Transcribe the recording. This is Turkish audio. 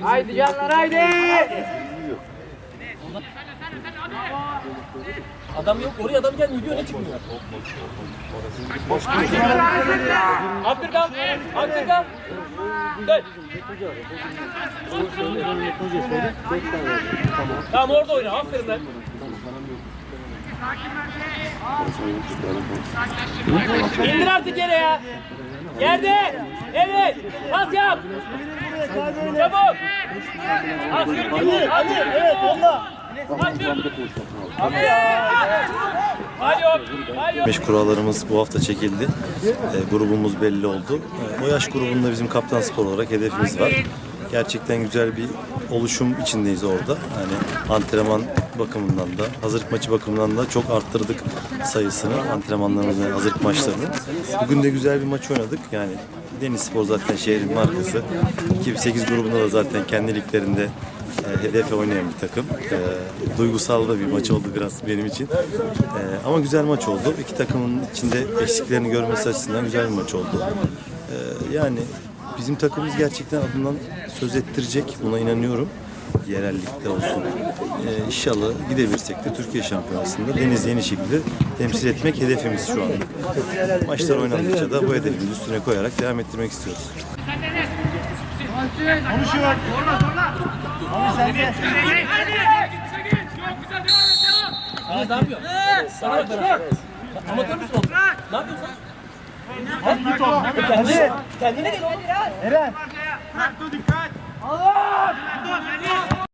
Haydi canlar haydi. Adam yok oraya adam gelmiyor diyor ne çıkmıyor. Abdülkan, Abdülkan. Dön. Tamam orada oyna aferin lan. İndir artık yere ya. Yerde. Evet. Pas yap. Çabuk. Aferin. Hadi. Hadi. Evet. Hadi. Beş kurallarımız bu hafta çekildi. E, grubumuz belli oldu. E, o yaş grubunda bizim kaptan spor olarak hedefimiz var. Gerçekten güzel bir oluşum içindeyiz orada. Yani antrenman bakımından da, hazırlık maçı bakımından da çok arttırdık sayısını, antrenmanlarımızı, ve hazırlık maçlarını. Bugün de güzel bir maç oynadık. Yani Deniz Spor zaten şehrin markası. 2008 grubunda da zaten kendi liglerinde e, hedefe oynayan bir takım. E, duygusal da bir maç oldu biraz benim için. E, ama güzel maç oldu. İki takımın içinde eksiklerini görmesi açısından güzel bir maç oldu. E, yani bizim takımımız gerçekten adından söz ettirecek. Buna inanıyorum. Yerellikte olsun. E, inşallah gidebilirsek de Türkiye Şampiyonası'nda Deniz yeni şekilde temsil etmek hedefimiz şu anda. Maçlar oynandıkça da bu hedefimizi üstüne koyarak devam ettirmek istiyoruz. Amatör müsün? Ne yapıyorsun kendine gel oğlum. Eren. Туди кать!